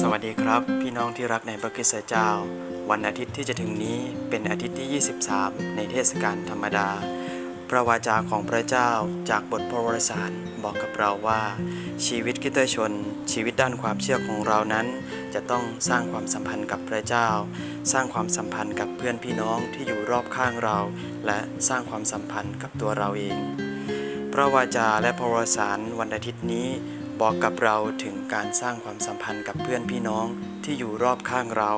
สวัสดีครับ พี่น้องที่รักในพระคริสตเจ้า วันอาทิตย์ที่จะถึงนี้เป็นอาทิตย์ที่ 23 ในเทศกาลธรรมดา พระวาจาของพระเจ้าจากบทพระวรสารบอกกับเราว่า ชีวิตคริสตชน ชีวิตด้านความเชื่อของเรานั้น จะต้องสร้างความสัมพันธ์กับพระเจ้า สร้างความสัมพันธ์กับเพื่อนพี่น้องที่อยู่รอบข้างเรา และสร้างความสัมพันธ์กับตัวเราเอง พระวาจาและพระวรสารวันอาทิตย์นี้ บอกกับเราถึงการสร้างความสัมพันธ์กับเพื่อนพี่น้องที่อยู่รอบข้างเรา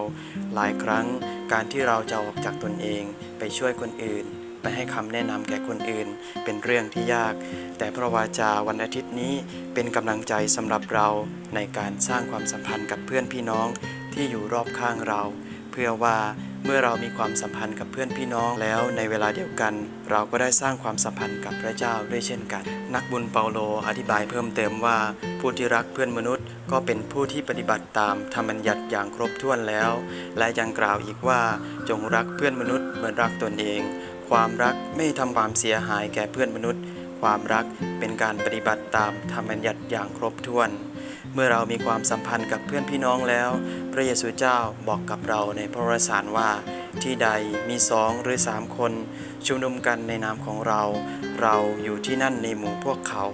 หลายครั้งการที่เราจะออกจากตนเองไปช่วยคนอื่น ไปให้คำแนะนำแก่คนอื่น เป็นเรื่องที่ยาก แต่พระวาจาวันอาทิตย์นี้เป็นกำลังใจสำหรับเราในการสร้างความสัมพันธ์กับเพื่อนพี่น้องที่อยู่รอบข้างเรา พื่อว่าเมื่อเรามีความสัมพันธ์กับเพื่อนพี่น้องแล้วในเวลาเดียวกัน เราก็ได้สร้างความสัมพันธ์กับพระเจ้าด้วยเช่นกัน นักบุญเปาโลอธิบายเพิ่มเติมว่า ผู้ที่รักเพื่อนมนุษย์ ก็เป็นผู้ที่ปฏิบัติตามธรรมบัญญัติอย่างครบถ้วนแล้ว และยังกล่าวอีกว่าจงรักเพื่อนมนุษย์เหมือนรักตนเอง ความรักไม่ทำความเสียหายแก่เพื่อนมนุษย์ ความรักเป็นการปฏิบัติตามธรรมบัญญัติอย่างครบถ้วน เมื่อเรามีความสัมพันธ์กับเพื่อนพี่น้องแล้ว พระเยซูเจ้าบอกกับเราในพระวรสารว่าที่ใดมีสองหรือสามคน ชุมนุมกันในนามของเรา เราอยู่ที่นั่นในหมู่พวกเขา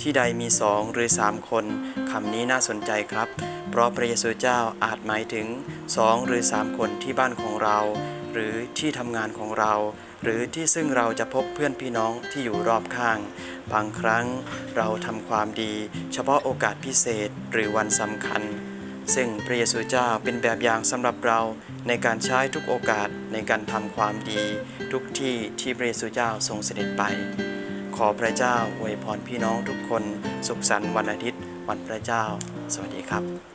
ที่ใดมีสองหรือสามคนคำนี้น่าสนใจครับ เพราะพระเยซูเจ้าอาจหมายถึงสองหรือสามคนที่บ้านของเรา หรือที่ทำงานของเรา หรือที่ซึ่งเราจะพบเพื่อนพี่น้องที่อยู่รอบข้าง บางครั้งเราทำความดี เฉพาะโอกาสพิเศษหรือวันสำคัญ ซึ่งพระเยซูเจ้าเป็นแบบอย่างสำหรับเราในการใช้ทุกโอกาสในการทำความดี ทุกที่ที่พระเยซูเจ้าทรงเสด็จไป ขอพระเจ้าอวยพรพี่น้องทุกคน สุขสันต์วันอาทิตย์ วันพระเจ้า สวัสดีครับ